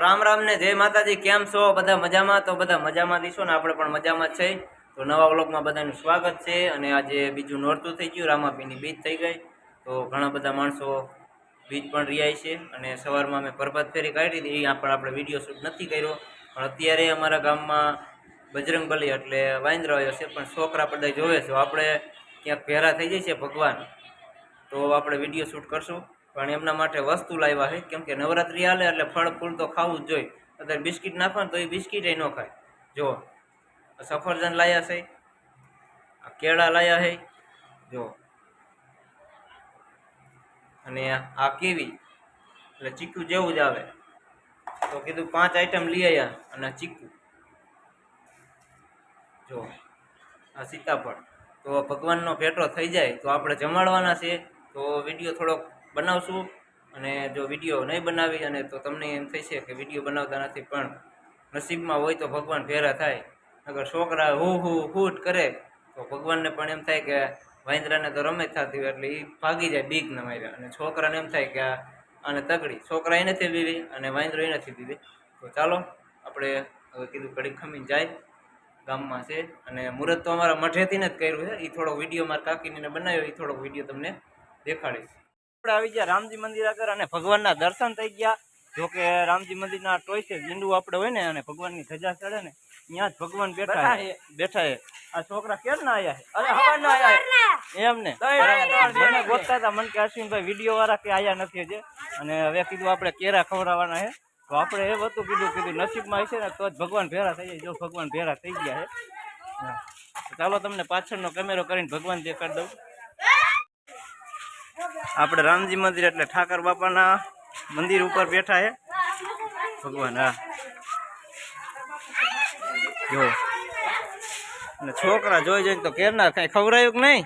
રામ રામ ને જય માતાજી, કેમ છો? બધા મજામાં? તો બધા મજામાં દીશો ને આપણે પણ મજામાં છે. તો નવા વ્લોગમાં બધાનું સ્વાગત છે અને આજે બીજું નોરતું થઈ ગયું, રામાપીની બીજ થઈ ગઈ. તો ઘણા બધા માણસો બીજ પણ રિયાય છે અને સવારમાં અમે પરબત ફેરી કાઢી હતી, એ પણ આપણે વીડિયો શૂટ નથી કર્યો. પણ અત્યારે અમારા ગામમાં બજરંગબલી એટલે વાંદરો આવ્યો છે, પણ છોકરા બધા જોવે છે. આપણે ક્યાંક ભેરા થઈ જાય છે ભગવાન. તો આપણે વીડિયો શૂટ કરશું. પણ એમના માટે વસ્તુ લાવ્યા છે. કેમ કે નવરાત્રિ હાલે એટલે ફળ ફૂલ તો ખાવું જ જોઈએ. અત્યારે બિસ્કિટ નાખો તો એ બિસ્કિટ ન ખાય. જો સફરજન લાયા છે, આ કેળા લાયા છે જો અને આ કેવી? એટલે ચીકુ જેવું જ આવે. તો કીધું પાંચ આઈટમ લઈ આવ્યા અને ચીકુ. જો આ સીતાફળ. તો ભગવાનનો ભેટો થઈ જાય તો આપણે જમાડવાના છે તો વીડિયો થોડોક બનાવશું અને જો વીડિયો નહીં બનાવી અને તો તમને એમ થશે કે વીડિયો બનાવતા નથી પણ નસીબમાં હોય તો ભગવાન ભેરા થાય. અગર છોકરા હુ હુ હૂટ કરે, તો ભગવાનને પણ એમ થાય કે વાંદરાને તો રમે થતી હોય એટલે એ ભાગી જાય બીક ન માર્યા અને છોકરાને એમ થાય કે આને તગડી. છોકરા એ નથી બીવી અને વાંદરો એ નથી બીવી. તો ચાલો, આપણે હવે કીધું કડી ખમીને જાય. ગામમાં છે અને મુહૂર્ત તો અમારા મઠેથી જ કર્યું છે. એ થોડો વીડિયો મારા કાકીને બનાવ્યો એ થોડોક વીડિયો તમને દેખાડીશ. આપણે આવી ગયા રામજી મંદિર આગળ અને ભગવાનના દર્શન થઈ ગયા. જો કે રામજી મંદિરના ટોય છે ઝીંડું આપણે હોય ને અને ભગવાનની ધજા ચડે ને ત્યાં જ ભગવાન બેઠા છે. બેઠા છે. આ છોકરા કેમ ના આયા છે? અરે હવા ના આયા એમ ને? મને ગોતતા હતા મને કે અશ્વિનભાઈ વીડિયો વાળા કે આયા નથી જે અને હવે કીધું આપણે કેરા ખવડાવવાના છે. તો આપણે એ હતું કીધું કીધું નસીબમાં હશે ને તો જ ભગવાન ભેરા થઈ જાય. જો ભગવાન ભેરા થઈ ગયા છે. ચાલો તમને પાછળનો કેમેરો કરીને ભગવાન દેખાડ દઉં. આપણે રામજી મંદિર એટલે ઠાકર બાપાના મંદિર ઉપર બેઠા છે ભગવાન હા. જો. અને છોકરા જોઈ જોઈને તો કેરનાર કઈ ખવડાયું કે નહીં?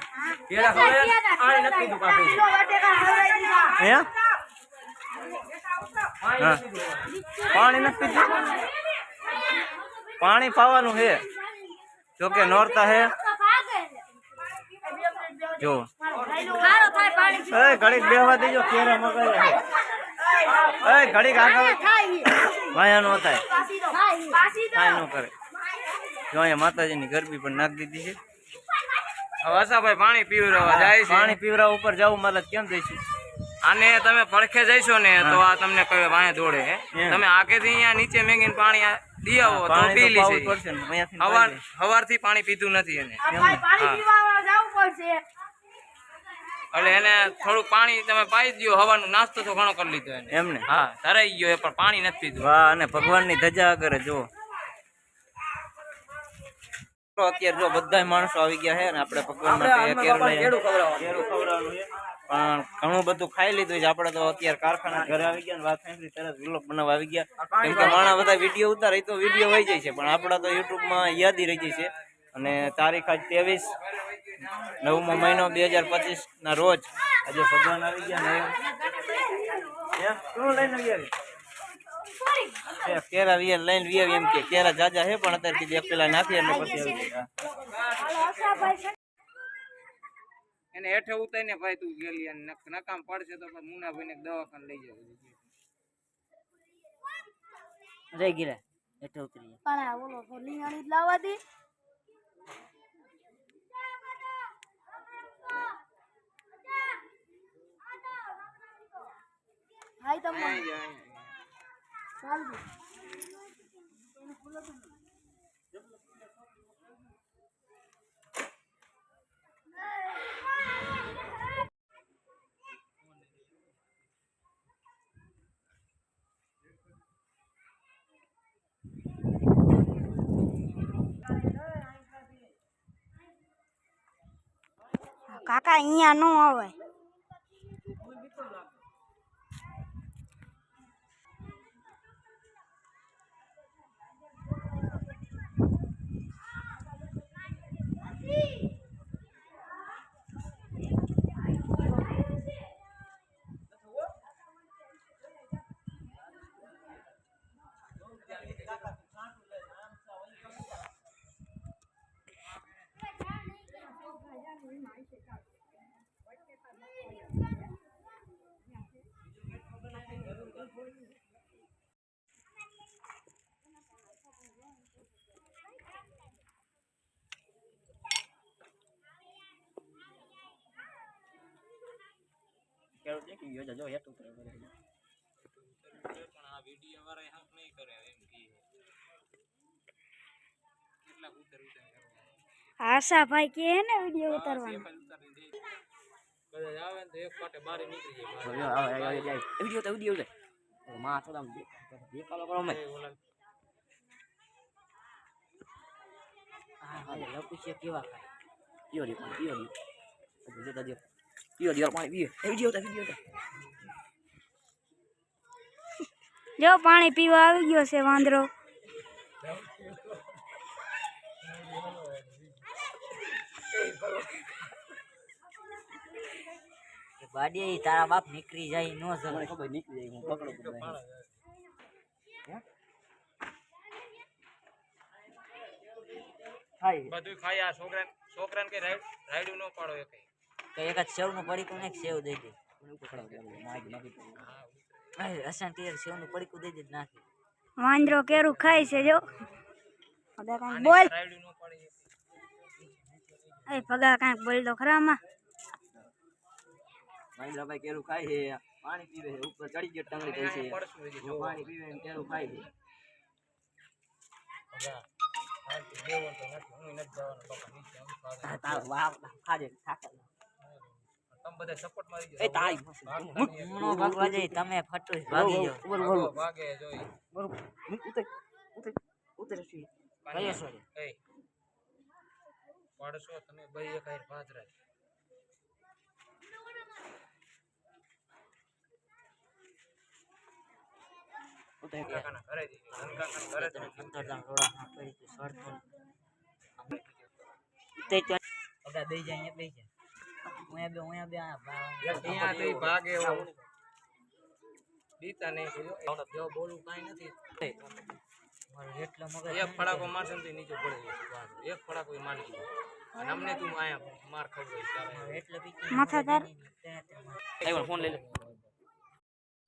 હે? હા. પાણી નથી પીધું? પાણી પાવાનું છે જોકે નોરતા હે. જો. એ ઘડીક બેહવા દેજો કેરા મગાવ્યા એ ઘડીક આગળ. માયા નો થાય. કાંઈ નો કરે. જો અહીંયા માતાજીની ગરબી પણ નાખી દીધી છે. વસાભાઈ પાણી પીવરાવા જાય છે. પાણી પીવરા ઉપર જવું મારે કેમ દેશું અને તમે પડખે જઈશો ને તો આ તમને કહે વાંહે દોડે તમે આગેથી અહીંયા નીચે મેગીને પાણી દી આવો તો પાણી પી લીશે હવાર હવારથી પાણી પીધું નથી એને. પાણી પીવા જવું પડશે એટલે એને થોડું પાણી તમે પાઈ દો હવાનું નાસ્તો તો ઘણો કરી લીધો એને. દે. હા તરાઈ ગયો એ પણ પાણી નથી પીધું. વાહ અને ભગવાનની ધજા કરે જો અત્યારે જો બધા માણસો આવી ગયા છે અને આપણે ભગવાન માટે પણ ઘણું બધું ખાઈ લીધું છે. આપણે તો અત્યારે કારખાના ઘરે આવી ગયા વાત સાંભળી તરત વિલોક બનાવવા આવી ગયા. કેમ કે માણા બધા વીડિયો ઉતારે તો વીડિયો વહી જાય છે. પણ આપણા તો યુટ્યુબમાં યાદી રહી જાય છે. અને તારીખ આજ ત્રેવીસ. નવમો મહિનો બે હજાર પચીસ ના રોજ આજે ભગવાન આવી ગયા ને કેરા વિયર લઈને વિયર એમ કે કેરા જાજા છે પણ અત્યારે કીધું એક પેલા નાખી એટલે પછી આવી ગયા. એને હેઠે ઉતારીને ભાઈ તું ગેલી અને નકામ પડશે તો પણ મુનાભાઈ ને દવાખાને લઈ જવું રહી ગયેલા એટલે ઉતરી પણ આ ઓલો તો લીંગાણી જ લાવવા દે. હાય તમને કાકા અહીંયા નો આવે વીડિયો જો હેઠ ઉતરે બધે. પણ આ વીડિયો વાળા હક નહીં કરે એમ કે કેટલાક ઉતર ઉતર કરવા આશાભાઈ કે હે ને વીડિયો ઉતારવાનો બધા આવે ને તો એક પાટે બારે નીકળી જાય જો, જો, આવે, આવે, આવે, આવે. એ વીડિયો તો વીડિયો છે ઓ, માં તો આમ દે- દેખાડો કરો અમે એ ઓલા હા હા લપુસિયા કેવા ખાય પીઓ દી પાણી પીઓ દી હજી જોતા દ્યો. પીઓ દી પાણી પીઓ એ વીડિયો તો વીડિયો તો જો પાણી પીવા આવી ગયો છે વાંદરો બાડીએ ઈ તારા બાપ નીકળી જાય નો જવાય ખબર નીકળી જાય હું પકડો તો ખાઈ બધું ખાઈ આ છોકરા છોકરાને કઈ રાઈડ રાઈડ ન પાડો એ કઈ એક સેવનું પડીકું ને સેવ દઈ દે. અસાન કે સેવ પડીકું દઈ દે નાખી. વાંદરો કેરું ખાય છે જો. બોલ. એ પગા કાંઈક બોલ તો ખરામાં. મહેન્દ્રભાઈ કેરું ખાય છે પાણી પીવે છે ઉપર ચડી ગયો ટંગડી છે. જો પાણી પીવે કેરું ખાય છે. તારો ખાજે તમે બધા સપોર્ટ મારી એ તારી મનો ભગવા જાય તમે ફટો ભાગી જાઓ ભાગો ભાગે જોઈ બરોબર ઉતર ઉતર ઉતર છે કયો છો રે? એ પડશો તમે ભાઈ એક હારે ભાદરા ઉતર કે કાકાના ઘરે જઈ કાકાના ઘરે તને જઈ પંદર દામ રોડા માં પડી તું સડતો ઉતર તો અગા બેઈ જાય અહીંયા બેઈ જાય હું બે હું બે આ અહીંયા તો ભાગે એવું દીતા નહીં જો બોલું કાઈ નથી. મારો એટલો મગજ એક ફડાકો મારશે ને નીચે પડી જશે એક ફડાકો મારી દીધો અને અમને તું આયા માર ખવડાવીશ એટલે માથા તાર. ફોન લઈ લે.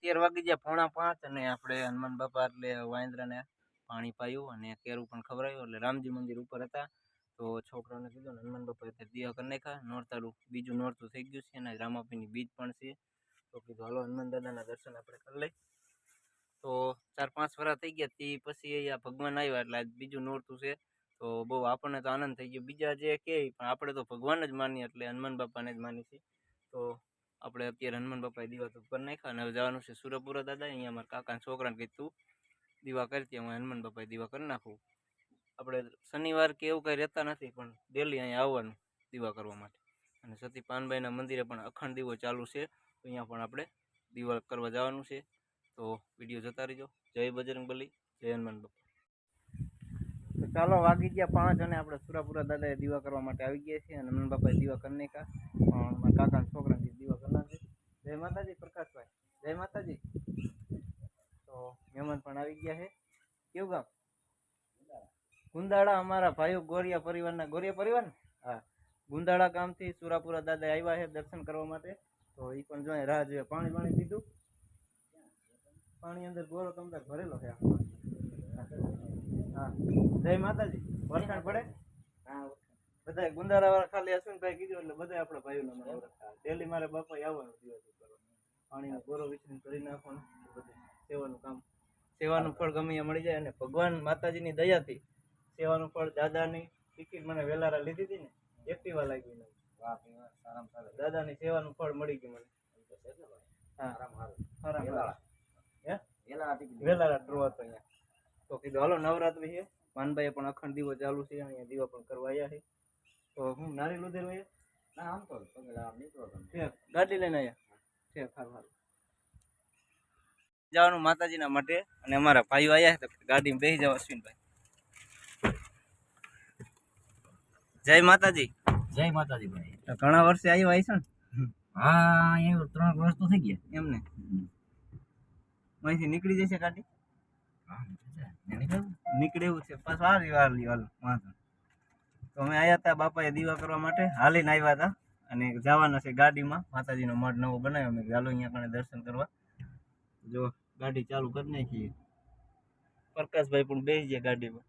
તેર વાગી ગયા પોણા પાંચ અને આપણે હનુમાન બાપા એટલે વાંદરાને પાણી પાયું અને કેરું પણ ખવડાવ્યું એટલે રામજી મંદિર ઉપર હતા. તો છોકરાઓને કીધું ને, હનુમાન બાપા અત્યારે દિયા કરી નાખ્યા, નોરતાળું, બીજું નોરતું થઈ ગયું છે અને રામાપીની બીજ પણ છે. તો કીધું, હાલો, હનુમાન દાદાના દર્શન આપણે કરી લઈ તો ચાર પાંચ વરા થઈ ગયા, તે પછી અહીંયા ભગવાન આવ્યા એટલે આજ બીજું નોરતું છે. તો બહુ આપણને તો આનંદ થઈ ગયો. બીજા જે કહે પણ આપણે તો ભગવાન જ માનીએ એટલે હનુમાન બાપાને જ માની છીએ. તો આપણે અત્યારે હનુમાન બાપાએ દીવા તો કરી નાખ્યા અને હવે જવાનું છે સુરપુરા દાદા અહીંયા અમારા કાકાના છોકરાને કીધું, દીવા કરતી હું હનુમાન બાપાએ દીવા કરી નાખું. આપણે શનિવાર કે એવું કંઈ રહેતા નથી, પણ ડેલી અહીંયા આવવાનું દીવા કરવા માટે. અને સતી પાનભાઈના મંદિરે પણ અખંડ દીવો ચાલુ છે અહીંયા પણ આપણે દીવા કરવા જવાનું છે. તો વીડિયો જતા રહીજો. જય બજરંગ બલી, જય હનુમાન બાપા. ચાલો વાગી ગયા પાંચ અને આપણે સુરાપુરા દાદાએ દીવા કરવા માટે આવી ગયા છીએ અને હનુમાન બાપાએ દીવા કરી નાખ્યા. પણ મારા કાકાના છોકરાથી દીવા કરી છે જય માતાજી પ્રકાશભાઈ. જય માતાજી. તો મહેમાન પણ આવી ગયા છે. કેવું ગામ? ગુંદાળા અમારા ભાઈઓ ગોરિયા પરિવારના ગોરિયા પરિવાર ને? હા. ગુંદાળા ગામથી સુરાપુરા દાદા આવ્યા છે દર્શન કરવા માટે. તો એ પણ જોઈએ રાહ જોઈએ પાણી પાણી પીધું? પાણી અંદર ગોરો તમને ભરેલો છે હા. જય માતાજી. વરસાદ પડે? બધા ગુંદારા વાળા ખાલી અશ્વિનભાઈ કીધું એટલે બધા આપણા ભાઈઓ નંબર ડેલી મારે બાપા આવવાનું દિવસ પાણીનો ગોરો વિચરણ કરી નાખવાનું. બધું સેવાનું કામ સેવાનું ફળ ગમે મળી જાય અને ભગવાન માતાજીની દયાથી સેવાનું ફળ દાદાની ટિકિટ મને વેલારા લીધી હતી ને એક્ટિવા લાગી મને દાદાની સેવાનું ફળ મળી ગયું મને. હા. વેલારા. ડ્રો હતો અહીંયા. તો કીધું હાલો નવરાત્રી છે. માનભાઈએ પણ અખંડ દીવો ચાલુ છે અહીંયા દીવા પણ કરવા આવ્યા છે. તો હું નારી લુધેર હોય ના આમ તો ગાડી લઈને આવ્યા છે સારું સારું જવાનું માતાજીના માટે અને અમારા ભાઈઓ આવ્યા છે તો ગાડીમાં બેસી જવા અશ્વિનભાઈ જય માતાજી. જય માતાજી ભાઈ. તો ઘણા વર્ષે આવ્યો આવી છે ને હા અહીંયા ત્રણ વર્ષ તો થઈ ગયા. એમને? અહીંથી નીકળી જશે ગાડી નીકળે એવું છે. પાછું આ વાર લ્યો વાંધો. તો અમે આવ્યા હતા બાપાએ દીવા કરવા માટે. હાલીને આવ્યા હતા અને જવાના છે ગાડીમાં. માતાજીનો મઢ નવો બનાવ્યો. અમે ચાલો અહીંયા કણે દર્શન કરવા. જો ગાડી ચાલુ કરી નાખીએ પ્રકાશભાઈ પણ બેસી ગયા ગાડીમાં.